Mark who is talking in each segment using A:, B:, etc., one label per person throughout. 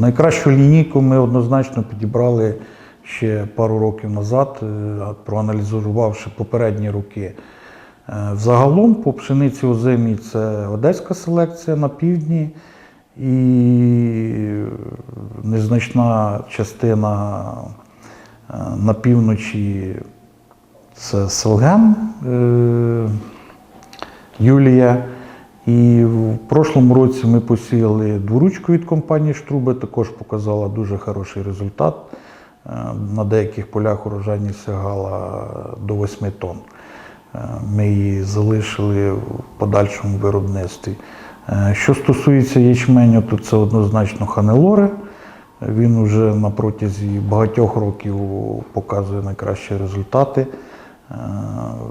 A: Найкращу лінійку ми однозначно підібрали ще пару років назад, е, проаналізувавши попередні роки. Е, Взагалом по пшениці озимій це одеська селекція на півдні і незначна частина е, на півночі це Селген е, Юлія. І в прошлому році ми посіяли дворучку від компанії Штрубе, також показала дуже хороший результат. Е, На деяких полях урожайність сягала до 8 тонн. Е, Ми її залишили в подальшому виробництві. Е, Що стосується ячменю, то це однозначно ханелори. Він вже на протязі багатьох років показує найкращі результати. Е,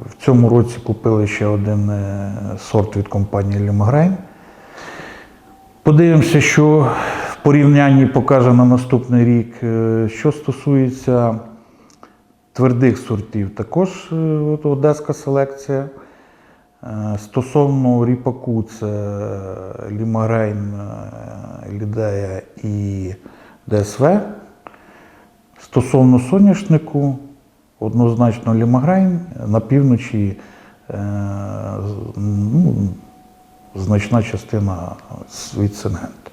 A: В цьому році купили ще один е, сорт від компанії Лімагрейн. Подивимося, що в порівнянні покаже на наступний рік. Е, Що стосується твердих сортів, також одеська селекція. Стосовно ріпаку, це Лімагрейн, Лідея і ДСВ. Стосовно соняшнику, однозначно Лімаграйн на півночі е, ну, значна частина від Сингента.